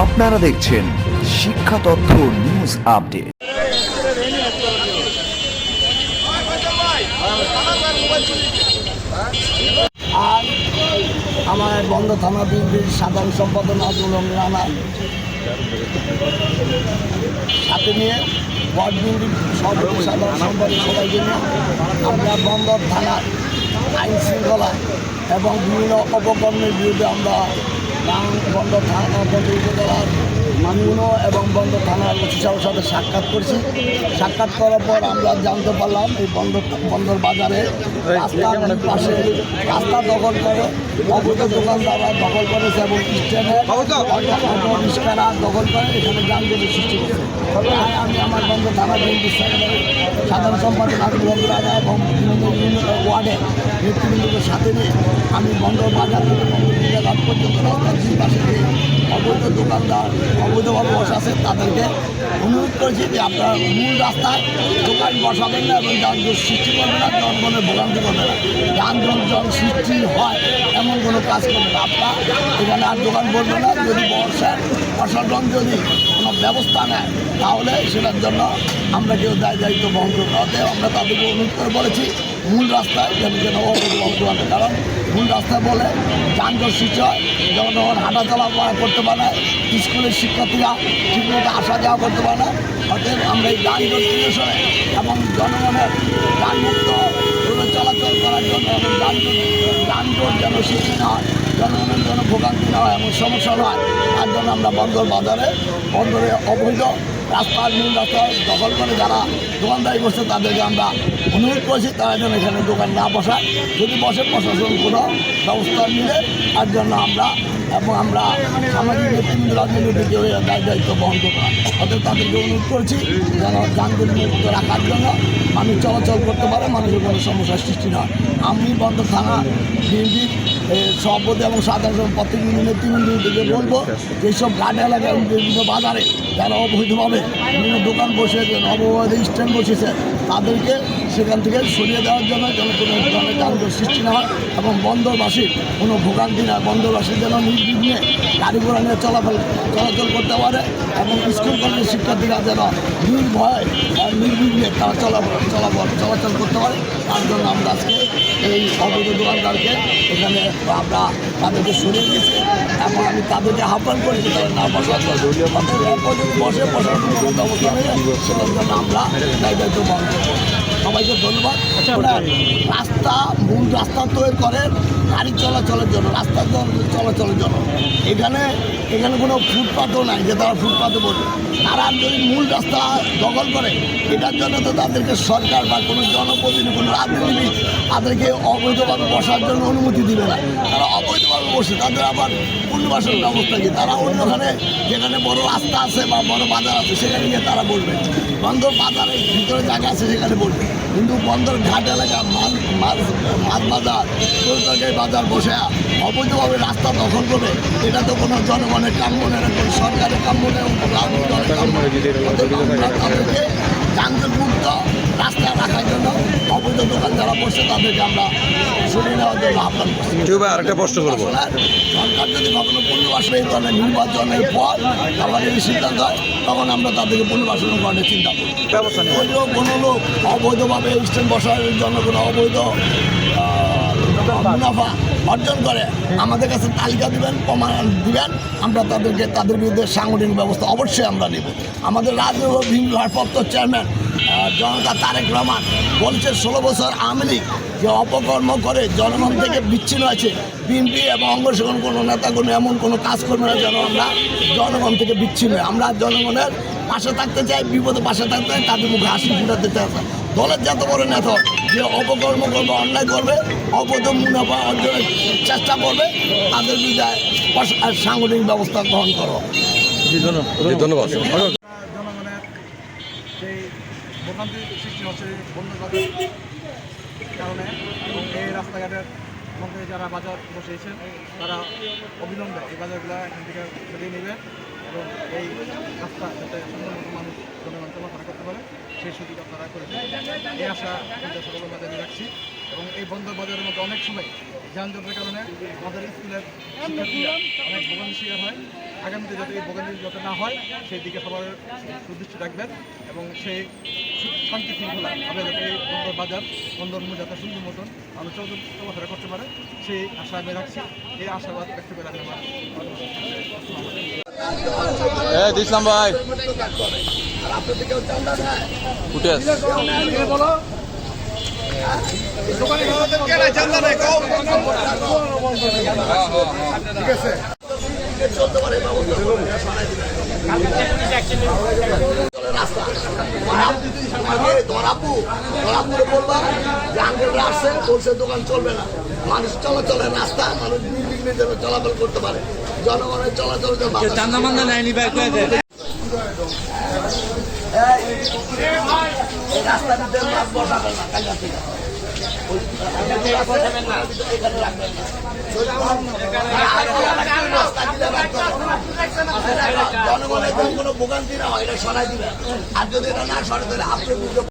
আপনারা দেখছেন শিক্ষা তথ্য নিউজ আপডেট আর আমার বন্ধ থানা বিএনপির সাধারণ সম্পাদক নাজমুল রানা সাথে নিয়ে ওয়ার্ড বিএনপির সভাপতি সাধারণ সম্পাদক সবাইকে নিয়ে আমরা বন্দর থানার আইন শৃঙ্খলা এবং বিভিন্ন অপকর্মের বিরুদ্ধে আমরা গান বন্দর থানা উপজেলার মানগুন এবং বন্ধ থানার সাহেবের সাথে সাক্ষাৎ করছি। সাক্ষাৎ করার পর আমরা জানতে পারলাম এই বন্দর বন্দর বাজারে রাস্তার পাশে রাস্তা দখল করে অবৈধ দোকানদাররা দখল করেছে এবং স্ট্যান্ডে দখল করে এখানে যানজটের সৃষ্টি করছে আমি আমার বন্ধ থানা বিএনপি সাধারণ সম্পাদক আব্দুল রাজা এবং বিভিন্ন ওয়ার্ডে নেতৃবৃন্দকে সাথে নিয়ে আমি বন্দর বাজার থেকে বন্দর পর্যন্ত রাস্তার পাশে অবৈধ দোকানদার অবৈধভাবে বসাছে তাদেরকে অনুরোধ করেছি যে আপনারা মূল রাস্তায় দোকান বসাবেন না এবং যানজট সৃষ্টি করবেন না জনগণের ভোগান্তি করবে না। যানজট জন সৃষ্টি হয়, এমন কোনো কাজ করবে না। আপনারা এখানে আর দোকান বলবে না, যদি বর্ষার প্রশাসন যদি কোনো ব্যবস্থা নেয়, তাহলে সেটার জন্য আমরা কেউ দায় দায়িত্ব বহন করব না। আমরা তাদেরকে অনুরোধ করে বলেছি, মূল রাস্তায় যেন যেন অবৈধ হবে কারণ মূল রাস্তায় বলে যানজট সৃষ্টি হয় যেমন তখন হাঁটা চলা করতে পারে না, স্কুলের শিক্ষার্থীরা ঠিকমতো আসা যাওয়া করতে পারে না। আমরা এই যানজট নিরসনে এবং জনগণের যানমুক্ত চলাচল করার জন্য এবং যানজট যানজট যেন সৃষ্টি না হয়, জনগণের জন্য ভোগান্তি না হয় এমন সমস্যা না হয়, তার জন্য আমরা বন্দর বাজারে, বন্দরে অবৈধ রাস্তার মূল রাস্তা দখল করে যারা দোকানদারি করছে, তাদেরকে আমরা অনুরোধ করেছি, তারা যেন এখানে দোকান না বসায়। যদি বসে প্রশাসন কোনো ব্যবস্থা নিলে, তার জন্য আমরা এবং আমরা সামাজিক নেতৃবৃন্দ রাজনীতিকে দায় দায়িত্ব বহন করব অতএব তাদেরকে অনুরোধ করছি, যেন যানজট মুক্ত রাখার জন্য মানুষ চলাচল করতে পারে, মানুষের কোনো সমস্যার সৃষ্টি না। আমি বন্ধ থানা বিএনপির সভাপতি এবং সাধারণ প্রত্যেক নেতৃবৃন্দকে বলব যে এইসব ঘাট এলাকায় বিভিন্ন বাজারে যারা অবৈধভাবে বিভিন্ন দোকান বসে অবৈধ স্ট্যান্ড বসেছে, তাদেরকে সেখান থেকে সরিয়ে দেওয়ার জন্য যেন কোনো ধরনের যানজট সৃষ্টি না হয় এবং বন্দরবাসীর কোনো ভোগান্তি না বন্দরবাসীর বন্দরবাসী যেন নির্বিঘ্নে গাড়ি ঘোড়া নিয়ে চলাফল চলাচল করতে পারে এবং স্কুল কলেজের শিক্ষার্থীরা যেন নির্ভয় আর নির্বিঘ্নে তারা চলাফল চলাফল চলাচল করতে পারে তার জন্য আমরা আজকে এই অবৈধ দোকানদারকে এখানে আমরা তাদেরকে সরিয়ে দিয়েছি এবং আমি তাদেরকে আহ্বান করেছি তারা না বসার বসে বসার কোনো ব্যবস্থা নেই সেটার জন্য আমরা দায়িত্ব করব সবাইকে ধন্যবাদ। রাস্তা মূল রাস্তা তৈরি করেন গাড়ি চলাচলের জন্য রাস্তা চল- চলাচলের জন্য। এখানে এখানে কোনো ফুটপাথও নাই যে তারা ফুটপাথে বসে। তারা যদি মূল রাস্তা দখল করে এটার জন্য তো তাদেরকে সরকার বা কোনো জনপ্রতিনিধি কোনো রাজনীতিবিদ তাদেরকে অবৈধভাবে বসার জন্য অনুমতি দিবে না। তারা অবৈধভাবে বসে তাদের আবার পুনর্বাসন ব্যবস্থা কি? তারা অন্যখানে যেখানে বড় রাস্তা আছে বা বড় বাজার আছে সেখানে গিয়ে তারা বলবে বন্ধ বাজারের ভিতরে জায়গা আছে সেখানে বলবে কিন্তু বন্দর ঘাট এলাকা, মাছ মাছ মাছ বাজার তরকারি বাজার বসে অবৈধভাবে রাস্তা দখল করে এটা তো কোনো জনগণের কাম্য নেই সরকারের কাম্য নেই এবং কোনো রাজনৈতিক দলের কাম্য নেই। অতএব আমরা তাদেরকে মুক্ত রাস্তা রাখার জন্য অবৈধ দোকান যারা বসে তাদেরকে আমরা শুনিয়ে নেওয়ার জন্য আহ্বান করছি আরেকটা প্রশ্ন করব সরকার যদি কখনো পুনর্বাসন এই ধরনের নির্বাচনের পর আবার যদি সিদ্ধান্ত হয় তখন আমরা তাদেরকে পুনর্বাসন করার চিন্তা করি ব্যবস্থা। কোনো লোক অবৈধভাবে স্ট্যান্ড বসার জন্য কোনো অবৈধ মুনাফা অর্জন করে। আমাদের কাছে তালিকা দিবেন, প্রমাণ দিবেন। আমরা তাদেরকে, তাদের বিরুদ্ধে সাংগঠনিক ব্যবস্থা অবশ্যই আমরা নেব। আমাদের ভিন ভারপ্রাপ্ত চেয়ারম্যান জনতা তারেক রহমান বলছে, ষোলো বছর আওয়ামী লীগ যে অপকর্ম করে জনগণ থেকে বিচ্ছিন্ন আছে বিএনপি এবং অঙ্গসংগঠন কোনো নেতা কোনো এমন কোনো কাজ করবে না যেন আমরা জনগণ থেকে বিচ্ছিন্ন আমরা জনগণের পাশে থাকতে চাই, বিপদে পাশে থাকতে চাই, তাদের মুখে হাসি ফুটাতে চাই দলের যত বড় নেতা যে অপকর্ম করবে অন্যায় করবে অবৈধ মুনাফা অর্জনের চেষ্টা করবে তাদের বিরুদ্ধে সাংগঠনিক ব্যবস্থা গ্রহণ করো। ধন্যবাদ। জনগণের সেই ভোগান্তি সৃষ্টি হচ্ছে কারণে এবং এই রাস্তাঘাটের মধ্যে যারা বাজার বসিয়েছেন তারা অবিলম্বে এই বাজারগুলো এখান থেকে সরিয়ে নেবে। এবং এই রাস্তা যাতে সুন্দর মানুষ জনগণ চলাফেরা করতে পারে, সেই সুযোগ আপনারা করে এই আশা কিন্তু সকল বাজারে রাখছি এবং এই বন্দর বাজারের মধ্যে অনেক সময় যানজটের কারণে আমাদের স্কুলের শিক্ষার্থীরা অনেক ভোগান্তির শিকার হয়। আগামীতে যাতে এই ভোগান্তি যাতে না হয়, সেই দিকে সবার সুদৃষ্টি রাখবেন এবং সেই শান্তি শৃঙ্খলা যাতে এই বন্দর বাজার, বন্দর মূল যাতে সুন্দর মতন আমরা চল- চলাফেরা করতে পারে, সেই আশা আমি রাখছি। এই আশাবাদ ব্যক্ত করে আমি আমার এ দিসলাম ভাই উঠে আব্বু তোমার আব্বুরে বলবা আসছে বলছে দোকান চলবে না। মানুষ চলাচলের রাস্তা মানুষ নির্বিঘ্নে যেন চলাচল করতে পারে। জনগণের রাস্তার ভিতরে মাছ বসাবেন না কাজা থেকে। জনগণের কোনো ভোগান্তি না হয় এটা সরাই দিবেন। আর যদি এটা না সরে তাহলে আপনি